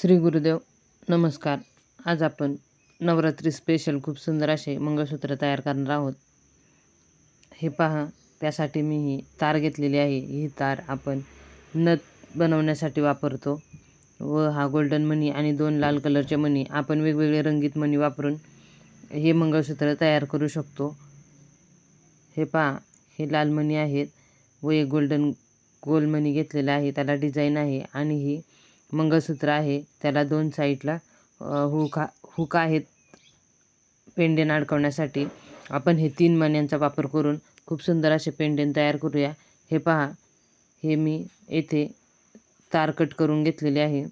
श्री गुरुदेव नमस्कार. आज आपण नवरात्री स्पेशल खूप सुंदर असे मंगळसूत्र तयार करणार आहोत. हे पहा त्यासाठी मी ही तार घेतलेली आहे. ही तार आपण नथ बनवण्यासाठी वापरतो व हा गोल्डन मणी आणि दोन लाल कलरचे मणी आपण वेगवेगळे रंगीत मणी वापरून हे मंगळसूत्र तयार करू शकतो. हे पहा हे लाल मणी आहेत व एक गोल्डन गोल मणी घेतलेला आहे. त्याला डिझाईन आहे आणि ही मंगळसूत्र आहे त्याला दोन साईडला हुका हुक आहेत पेंडेन अडकवण्यासाठी. आपण हे तीन मण्यांचा वापर करून खूप सुंदर असे पेंडेन तयार करूया. हे पहा हे मी येथे तार कट करून घेतलेले आहे.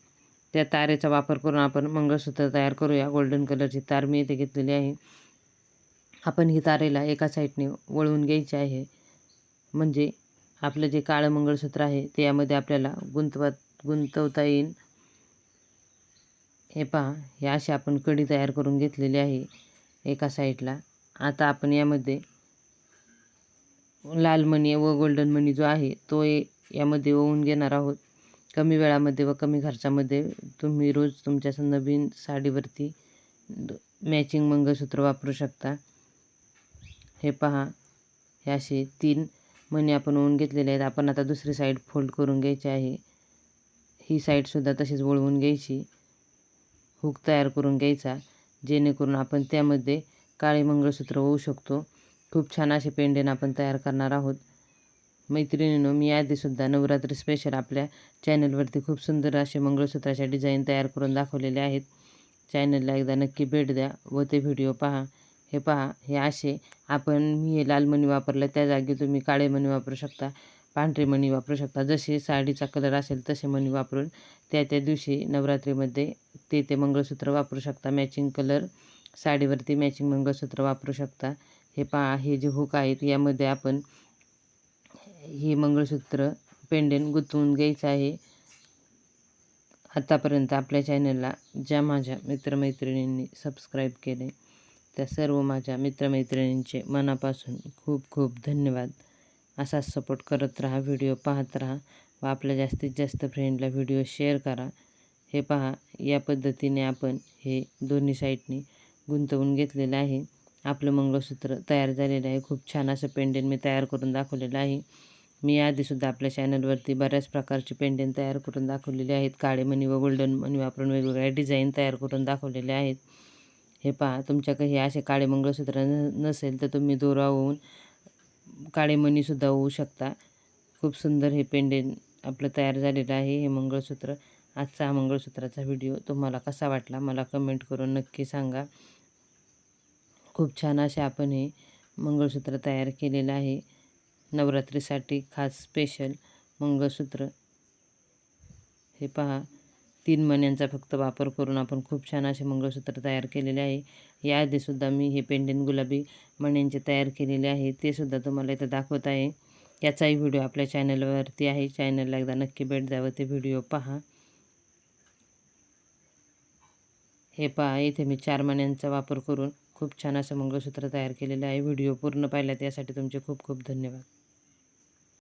त्या तारेचा वापर करून आपण मंगळसूत्र तयार करूया. गोल्डन कलरची तार मी येथे घेतलेली आहे. आपण ही तारेला एका साईडने वळवून घ्यायची आहे. म्हणजे आपलं जे काळं मंगळसूत्र आहे ते यामध्ये आपल्याला गुंतवत गुंतवता येईल हे पहा हे अशी आपण कडी तयार करून घेतलेली आहे एका साईडला. आता आपण यामध्ये लाल मणी व गोल्डन मणी जो आहे तो यामध्ये ओवून घेणार आहोत. कमी वेळामध्ये व कमी खर्चामध्ये तुम्ही रोज तुमच्या नवीन साडीवरती मॅचिंग मंगळसूत्र वापरू शकता. हे पहा हे असे तीन मणी आपण ओवून घेतलेले आहेत. आपण आता दुसरी साईड फोल्ड करून घ्यायची आहे. ही साईडसुद्धा तशीच वळवून घ्यायची. हुक तयार करून घ्यायचा जेणेकरून आपण त्यामध्ये काळे मंगळसूत्र होऊ शकतो. खूप छान असे पेंडेन आपण तयार करणार आहोत. मैत्रिणीनो मी आधीसुद्धा नवरात्री स्पेशल आपल्या चॅनलवरती खूप सुंदर असे मंगळसूत्राच्या डिझाईन तयार करून दाखवलेले आहेत. चॅनलला एकदा नक्की भेट द्या व ते व्हिडिओ पहा. हे पहा हे असे आपण मी हे लाल मणी वापरलं त्या जागी तुम्ही काळे मणी वापरू शकता. पांढरे मणी वापरू शकता. जसे साडीचा कलर असेल तसे मणी वापरून त्या त्या दिवशी नवरात्रीमध्ये ते ते मंगळसूत्र वापरू शकता. मॅचिंग कलर साडीवरती मॅचिंग मंगळसूत्र वापरू शकता. हे पहा हे जे हुक आहेत यामध्ये आपण हे मंगळसूत्र पेंडेंट गुंतवून घ्यायचं आहे. आत्तापर्यंत आपल्या चॅनलला ज्या माझ्या मित्रमैत्रिणींनी सबस्क्राईब केले त्या सर्व माझ्या मित्रमैत्रिणींचे मनापासून खूप खूप धन्यवाद. असाच सपोर्ट करत राहा व्हिडिओ पाहत राहा व आपल्या जास्तीत जास्त फ्रेंडला व्हिडिओ शेअर करा. हे पहा या पद्धतीने आपण हे दोन्ही साईडने गुंतवून घेतलेलं आहे. आपलं मंगळसूत्र तयार झालेलं आहे. खूप छान असं पेंडेंट मी तयार करून दाखवलेलं आहे. मी आधीसुद्धा आपल्या चॅनलवरती बऱ्याच प्रकारचे पेंडेंट तयार करून दाखवलेले आहेत. काळे मणी व गोल्डन मणी वापरून वेगवेगळ्या डिझाईन तयार करून दाखवलेले आहेत. हे पहा तुमच्याकडे हे असे काळे मंगळसूत्र नसेल तर तुम्ही दोरा होऊन काळेमणीसुद्धा होऊ शकता. खूप सुंदर हे पेंडेन आपलं तयार झालेलं आहे हे मंगळसूत्र. आजचा हा मंगळसूत्राचा व्हिडिओ तुम्हाला कसा वाटला मला कमेंट करून नक्की सांगा. खूप छान असे आपण हे मंगळसूत्र तयार केलेलं आहे. नवरात्रीसाठी खास स्पेशल मंगळसूत्र. हे पहा. तीन मण्यांचा फक्त वापर करून आपण खूप छान असे मंगळसूत्र तयार केलेले आहे. याआधीसुद्धा मी हे पेंडेंट गुलाबी मण्यांचे तयार केलेले आहे. ते सुद्धा तुम्हाला इथं दाखवत आहे. याचाही व्हिडिओ आपल्या चॅनलवरती आहे. चॅनलला एकदा नक्की भेट द्यावं ते व्हिडिओ पहा. हे पहा इथे मी चार मण्यांचा वापर करून खूप छान असं मंगळसूत्र तयार केलेलं आहे. व्हिडिओ पूर्ण पाहिला त्यासाठी तुमचे खूप खूप धन्यवाद.